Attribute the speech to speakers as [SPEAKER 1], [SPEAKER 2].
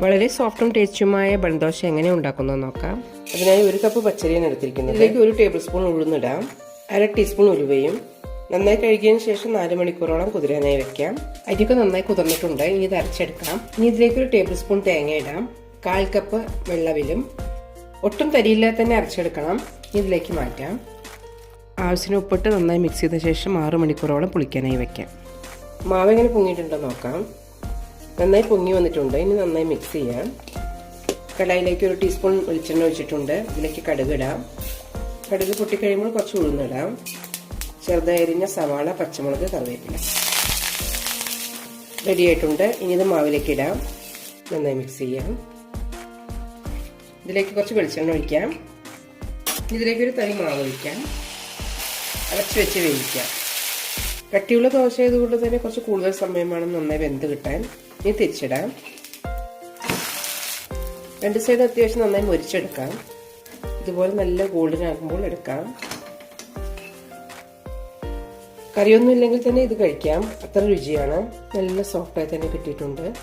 [SPEAKER 1] വളരെ സോഫ്റ്റും ടേസ്റ്റുമായ ബൺദോശ എങ്ങനെ ഉണ്ടാക്കുന്നത് നോക്കാം. അതിനായി ഒരു കപ്പ് പച്ചരിയാണ് എടുത്തിരിക്കുന്നത്. ഇതിലേക്ക് ഒരു ടേബിൾ സ്പൂൺ ഉഴുന്നിടാം അര ടീസ്പൂൺ ഉലുവയും നന്നായി കഴുകിയതിന് ശേഷം നാല് മണിക്കൂറോളം കുതിരാനായി വെക്കാം. അരിയൊക്കെ നന്നായി കുതിർന്നിട്ടുണ്ട്. ഇനി ഇത് അരച്ചെടുക്കാം. ഇനി ഇതിലേക്ക് ഒരു ടേബിൾ സ്പൂൺ തേങ്ങ ഇടാം. കാൽ കപ്പ് വെള്ളവിലും. ഒട്ടും തരിയില്ലാതെ തന്നെ അരച്ചെടുക്കണം. ഇതിലേക്ക് മാറ്റാം. ആവശ്യത്തിന് ഉപ്പിട്ട് നന്നായി മിക്സ് ചെയ്ത ശേഷം ആറ് മണിക്കൂറോളം പുളിക്കാനായി വെക്കാം. മാവ് എങ്ങനെ പൊങ്ങിയിട്ടുണ്ടോ നോക്കാം. നന്നായി പൊങ്ങി വന്നിട്ടുണ്ട്. ഇനി നന്നായി മിക്സ് ചെയ്യാം. കടായിലേക്ക് ഒരു ടീസ്പൂൺ വെളിച്ചെണ്ണ ഒഴിച്ചിട്ടുണ്ട്. ഇതിലേക്ക് കടുക് ഇടാം. കടുക് പൊട്ടിക്കഴിയുമ്പോൾ കുറച്ച് ഉഴുന്നിടാം ചെറുതായി അരിഞ്ഞ സവാള പച്ചമുളക് കറിവേപ്പില. റെഡി ആയിട്ടുണ്ട്. ഇനി ഇത് മാവിലേക്ക് ഇടാം. നന്നായി മിക്സ് ചെയ്യാം. ഇതിലേക്ക് കുറച്ച് വെളിച്ചെണ്ണ ഒഴിക്കാം. ഇതിലേക്ക് ഒരു മാവ് ഒഴിക്കാം. അടച്ചു വെച്ച് വേവിക്കാം. കട്ടിയുള്ള ദോശ ആയതുകൊണ്ട് തന്നെ കുറച്ച് കൂടുതൽ സമയം വേണം നന്നായി വെന്ത് കിട്ടാൻ. ഇനി തിരിച്ചിടാം. രണ്ട് സൈഡ് അത്യാവശ്യം നന്നായി മുരിച്ചെടുക്കാം. ഇതുപോലെ നല്ല ഗോൾഡൻ ആകുമ്പോൾ എടുക്കാം. കറിയൊന്നും ഇല്ലെങ്കിൽ തന്നെ ഇത് കഴിക്കാം. അത്ര രുചിയാണ്. നല്ല സോഫ്റ്റായി തന്നെ കിട്ടിയിട്ടുണ്ട്.